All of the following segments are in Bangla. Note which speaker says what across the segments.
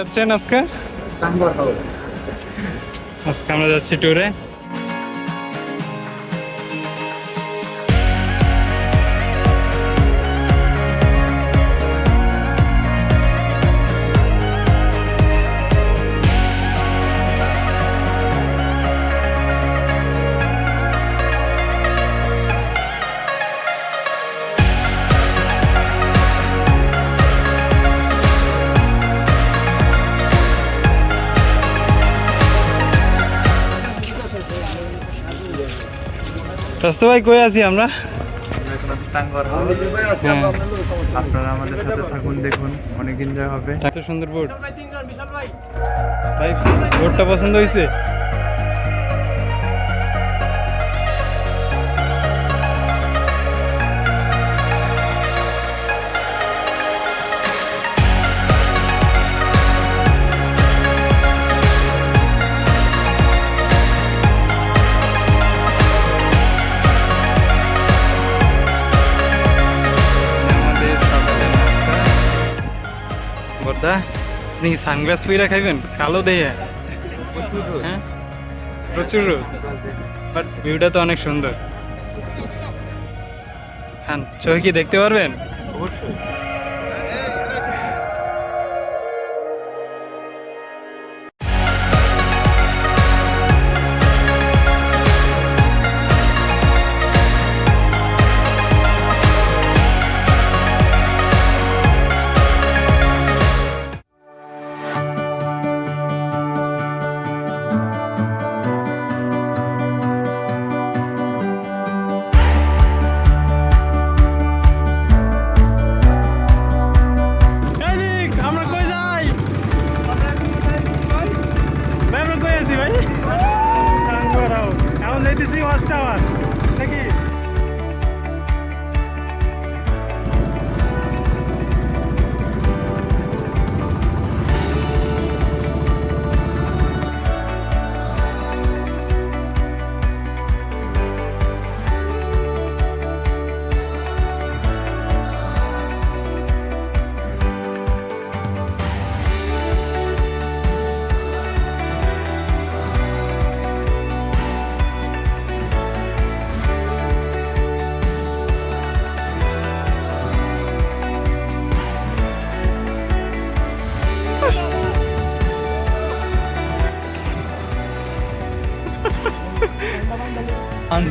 Speaker 1: যাচ্ছেন আজকে? আজকে আমরা যাচ্ছি ট্যুরে রাস্তা ভাই কই আছি আমরা? হ্যাঁ।
Speaker 2: আপনারা আমাদের সাথে থাকুন দেখুন অনেক এনজয় হবে।
Speaker 1: এত সুন্দর বোর্ড ভাই বোর্ডটা পছন্দ হয়েছে? আপনি সানগ্লাস পরে খাইবেন? কালো দেহে। হ্যাঁ? প্রচুর রোদ। বাট ভিউটা তো অনেক সুন্দর। খান চোখে কি দেখতে পারবেন?
Speaker 2: অবশ্যই।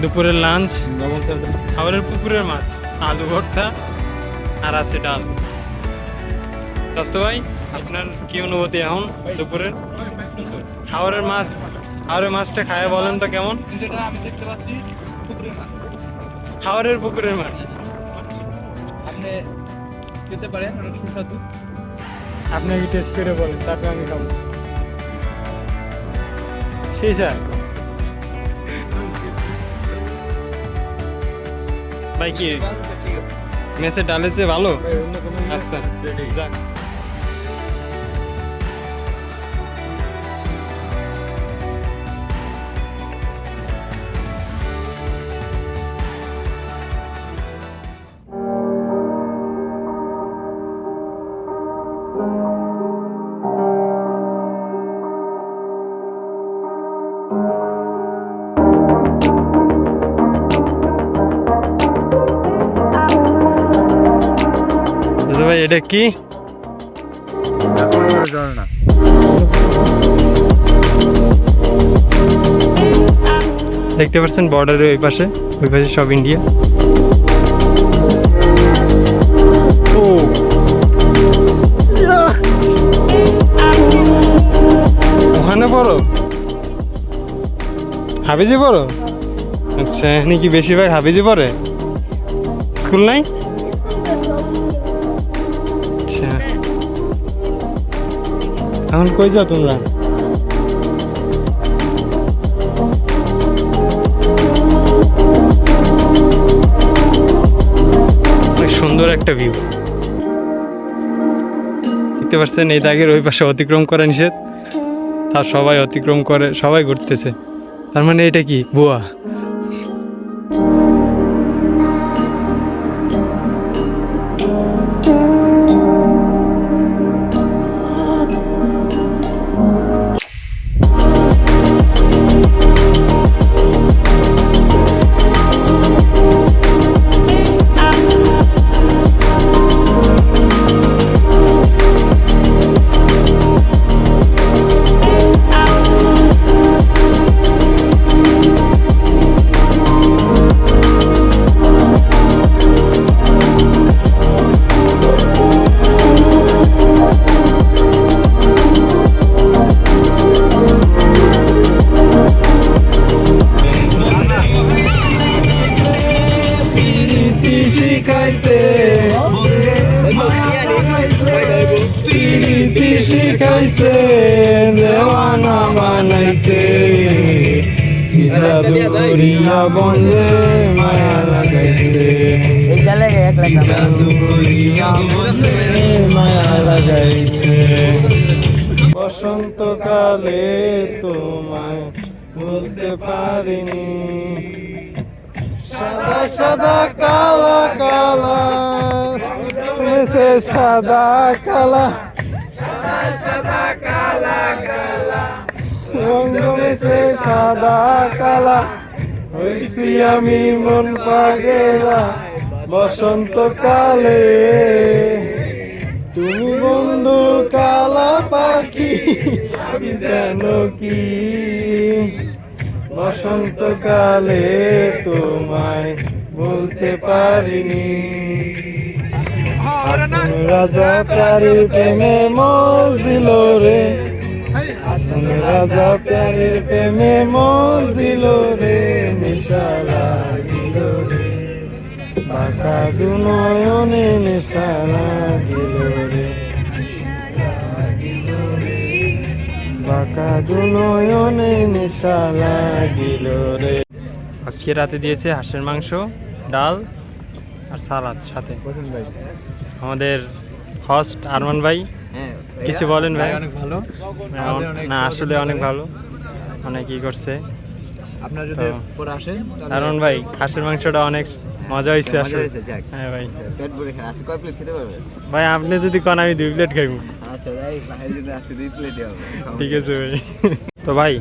Speaker 1: দুপুরের লাঞ্চ খাবারের পুকুরের মাছ আলু ভর্তা আর আছে ডাল। স্বাস্থ্য ভাই আপনার কি অনুভূতি এখন দুপুরের? হাওড়ের মাছ হাওড়ের মাছটা খায় বলেন তো কেমন?
Speaker 2: পাচ্ছি পুকুরের মাছ।
Speaker 1: হাওড়ের পুকুরের মাছ
Speaker 2: আপনি খেতে পারেন অনেক সুস্বাদু।
Speaker 1: টেস্ট করে বলেন তারপরে আমি খাব। সেই স্যার ভাই কি
Speaker 2: ঠিক আছে
Speaker 1: মেসে ডালেছে ভালো
Speaker 2: অন্য কোনো
Speaker 1: আচ্ছা যাক। দাদা ভাই, এটা কি? দেখতে পাচ্ছেন বর্ডারের ওই পাশে ওই পাশে সব ইন্ডিয়া ওখানে পড়ো হাবিজি পড়ো আচ্ছা এখানে কি বেশিরভাগ হাবিজি পড়ে? স্কুল নাই? এখন কই যাও তোমরা? সুন্দর একটা ভিউ দেখতে পাচ্ছেন, এই দাগের ওই পাশে অতিক্রম করা নিষেধ। তার সবাই অতিক্রম করে, সবাই ঘুরতেছে। তার মানে এটা কি? বুয়া শিখাইছে। প্রীতি শিখাইছে, দেওয়ানা মানাইছে দুপুরিয়া বন্ধে মায়া লাগাইছে। দুপুরিয়া বন্ধে মায়া লাগাইছে। বসন্তকালে তোমায় বলতে পারিনি। সাদা সাদা, কালা কালা। মিশে সাদা, কালা। রঙ মিশে সাদা, কালা। হইছি আমি মন পাগেলা, বসন্তকালে। তুমি বন্ধু কালা পাখি, আমি যেন কি? বসন্তকালে তোমায় বলতে পারিনি। রাজা প্যারির প্রেমে মজিল রে। আসুন রাজা প্যারির প্রেমে মজিল রে, নিশা লাগিল রে। বাঁকা দু নয়নে নেশা লাগিল রে। বাঁকা দু নয়নে নেশা লাগিল রে। আজকে রাতে দিয়েছে হাঁসের মাংস ডাল আর সালাদ সাথে। আমাদের হস্ট আরমান ভাই। কিছু বলেন ভাই?
Speaker 2: অনেক ভালো।
Speaker 1: না আসলে অনেক ভালো। অনেক ই করছে।
Speaker 2: আপনার
Speaker 1: যদি
Speaker 2: পরে আসেন
Speaker 1: আরমান ভাই হাঁসের মাংসটা অনেক মজা হয়েছে আসলে। হ্যাঁ ভাই।
Speaker 3: পেট ভরে খান আজকে কয় প্লেট খেতে পারবেন?
Speaker 1: ভাই আপনি যদি কোন আমি দুই প্লেট খাইব।
Speaker 3: আচ্ছা
Speaker 1: ঠিক আছে ভাই। তো ভাই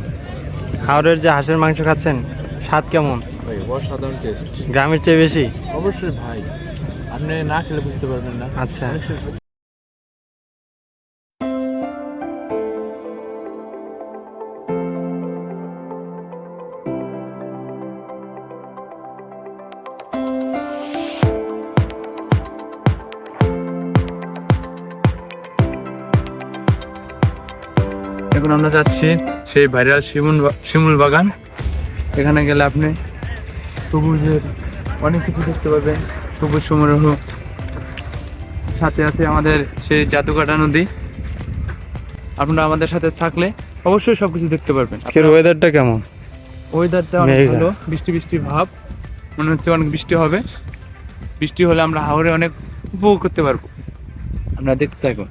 Speaker 1: হাওড়ের যে হাঁসের মাংস খাচ্ছেন স্বাদ কেমন?
Speaker 2: ভাই অসাধারণ টেস্ট
Speaker 1: গ্রামের চেয়ে বেশি?
Speaker 2: অবশ্যই ভাই। আপনি না খেলে বুঝতে পারবেন না।
Speaker 1: আচ্ছা।
Speaker 2: এখন আমরা যাচ্ছি সেই ভাইরাল শিমুল শিমুল বাগান। এখানে গেলে আপনি সবুজের অনেক কিছু দেখতে পাবেন। সবুজ সমারোহ। সাথে আছে আমাদের সেই জাদুকাটা নদী। আপনারা আমাদের সাথে থাকলে অবশ্যই সব কিছু দেখতে পারবেন।
Speaker 1: আজকের ওয়েদারটা কেমন?
Speaker 2: ওয়েদারটা অনেক। ভালো বৃষ্টি বৃষ্টি ভাব। মনে হচ্ছে অনেক বৃষ্টি হবে। বৃষ্টি হলে আমরা হাওড়ে অনেক উপভোগ করতে পারব। আমরা দেখতে থাকো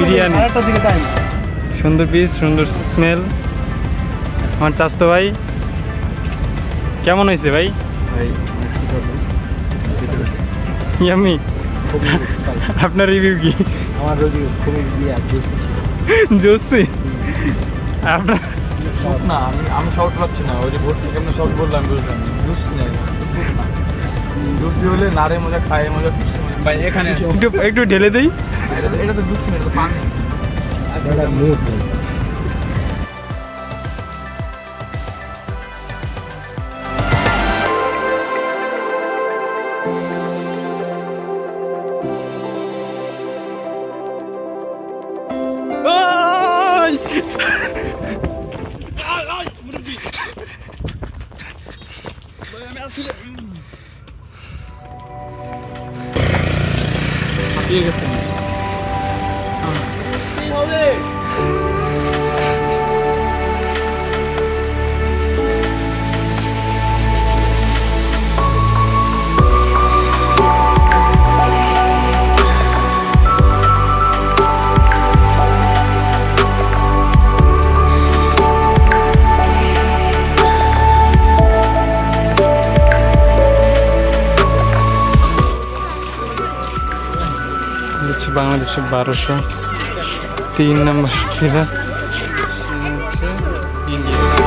Speaker 1: বিরিয়ানি সুন্দর পিস সুন্দর স্মেল আমার চাস্তো ভাই কেমন হয়েছে ভাই?
Speaker 2: ভাই
Speaker 1: ইয়ামি আপনার রিভিউ কি?
Speaker 4: আমার রোগী খুবই
Speaker 1: জোসি আপনার
Speaker 2: না আমি আমি শর্ট পাচ্ছি না। ওই যে ভর্তি আমরা শর্ট বললাম বুঝলাম জুস নেই জুসি হলে নারে মজা খায় মজা খুশি মজা। ভাই এখানে
Speaker 1: একটু একটু ঢেলে দেই।
Speaker 2: এটা তো- এটা তো জুস এটা তো পানি হাঁপিয়ে গেছে।
Speaker 1: হচ্ছে বাংলাদেশে বারোশো তিন নম্বর ফিলার হচ্ছে ইন্ডিয়া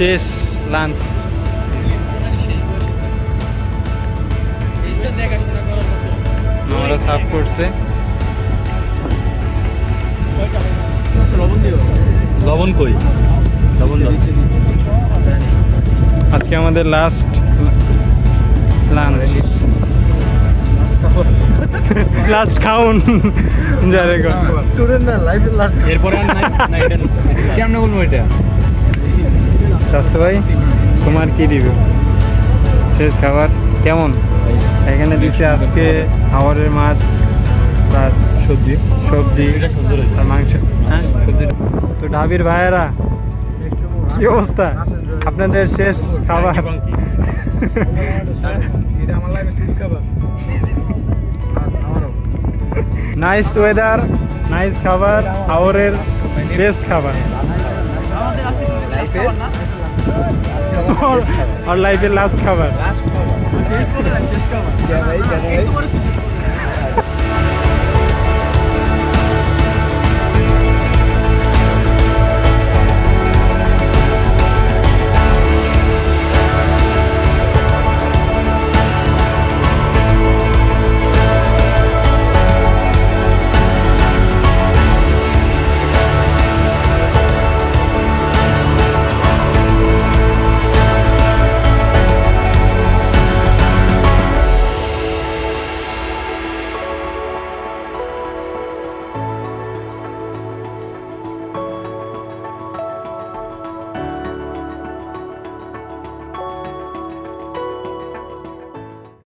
Speaker 1: শেষ লাঞ্চ আমরা সাফ করছে।
Speaker 2: লবণ কই? লবণ
Speaker 1: আজকে আমাদের লাস্ট লাঞ্চ লাস্ট খাউন যারে
Speaker 2: এরপরে কেমনে বলব এটা?
Speaker 1: স্বাস্থ্য ভাই? তোমার কি রিভিউ শেষ খাবার? কেমন? এখানে দিচ্ছে আজকে হাওয়ারের মাছ প্লাস
Speaker 2: সবজি।
Speaker 1: সবজি আর মাংস। হ্যাঁ?
Speaker 2: সবজি।
Speaker 1: তো ঢাবির ভাইয়েরা কি অবস্থা? আপনাদের শেষ খাবার।
Speaker 3: এটা আমার লাইফের শেষ খাবার।
Speaker 1: নাইস ওয়েদার নাইস খাবার হাওরের বেস্ট খাবার।
Speaker 3: লাইফের
Speaker 1: আর লাইফের লাস্ট খাবার
Speaker 3: লাস্ট খাবার শেষ খাবার